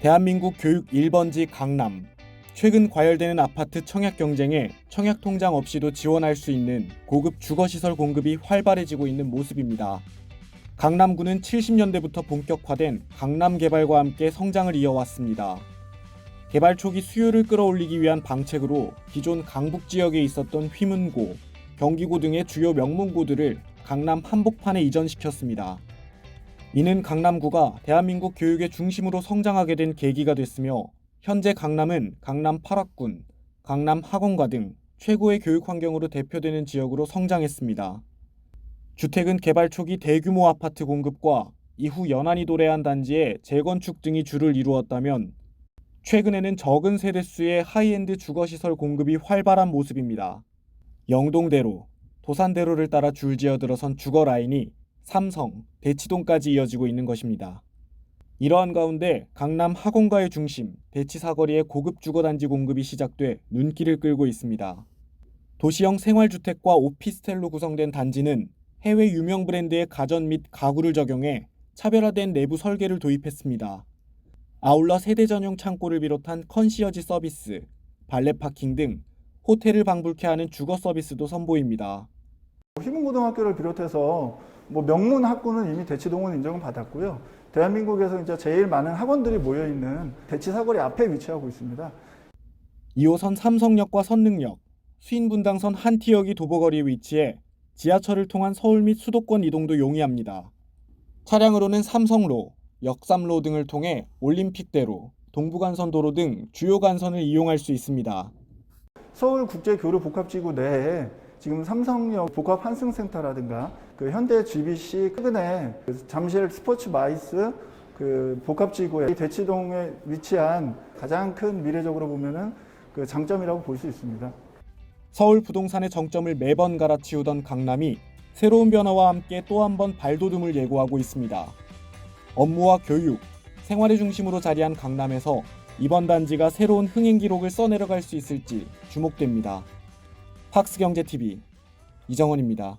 대한민국 교육 1번지 강남. 최근 과열되는 아파트 청약 경쟁에 청약 통장 없이도 지원할 수 있는 고급 주거시설 공급이 활발해지고 있는 모습입니다. 강남구는 70년대부터 본격화된 강남 개발과 함께 성장을 이어왔습니다. 개발 초기 수요를 끌어올리기 위한 방책으로 기존 강북 지역에 있었던 휘문고, 경기고 등의 주요 명문고들을 강남 한복판에 이전시켰습니다. 이는 강남구가 대한민국 교육의 중심으로 성장하게 된 계기가 됐으며 현재 강남은 강남 8학군, 강남 학원가 등 최고의 교육 환경으로 대표되는 지역으로 성장했습니다. 주택은 개발 초기 대규모 아파트 공급과 이후 연안이 도래한 단지의 재건축 등이 주를 이루었다면 최근에는 적은 세대수의 하이엔드 주거시설 공급이 활발한 모습입니다. 영동대로, 도산대로를 따라 줄지어 들어선 주거 라인이 삼성, 대치동까지 이어지고 있는 것입니다. 이러한 가운데 강남 학원가의 중심, 대치 사거리의 고급 주거단지 공급이 시작돼 눈길을 끌고 있습니다. 도시형 생활주택과 오피스텔로 구성된 단지는 해외 유명 브랜드의 가전 및 가구를 적용해 차별화된 내부 설계를 도입했습니다. 아울러 세대 전용 창고를 비롯한 컨시어지 서비스, 발레 파킹 등 호텔을 방불케 하는 주거 서비스도 선보입니다. 휘문고등학교를 비롯해서 뭐 명문 학군은 이미 대치동은 인정을 받았고요. 대한민국에서 이제 제일 많은 학원들이 모여 있는 대치 사거리 앞에 위치하고 있습니다. 2호선 삼성역과 선릉역, 수인분당선 한티역이 도보거리에 위치해 지하철을 통한 서울 및 수도권 이동도 용이합니다. 차량으로는 삼성로, 역삼로 등을 통해 올림픽대로, 동부간선도로 등 주요 간선을 이용할 수 있습니다. 서울국제교류복합지구 내에 지금 삼성역 복합 환승센터라든가 그 현대 GBC 최근에 그 잠실 스포츠 마이스 그 복합지구에 대치동에 위치한 가장 큰 미래적으로 보면은 그 장점이라고 볼 수 있습니다. 서울 부동산의 정점을 매번 갈아치우던 강남이 새로운 변화와 함께 또 한 번 발돋움을 예고하고 있습니다. 업무와 교육, 생활의 중심으로 자리한 강남에서 이번 단지가 새로운 흥행 기록을 써내려갈 수 있을지 주목됩니다. 팍스경제TV 이정원입니다.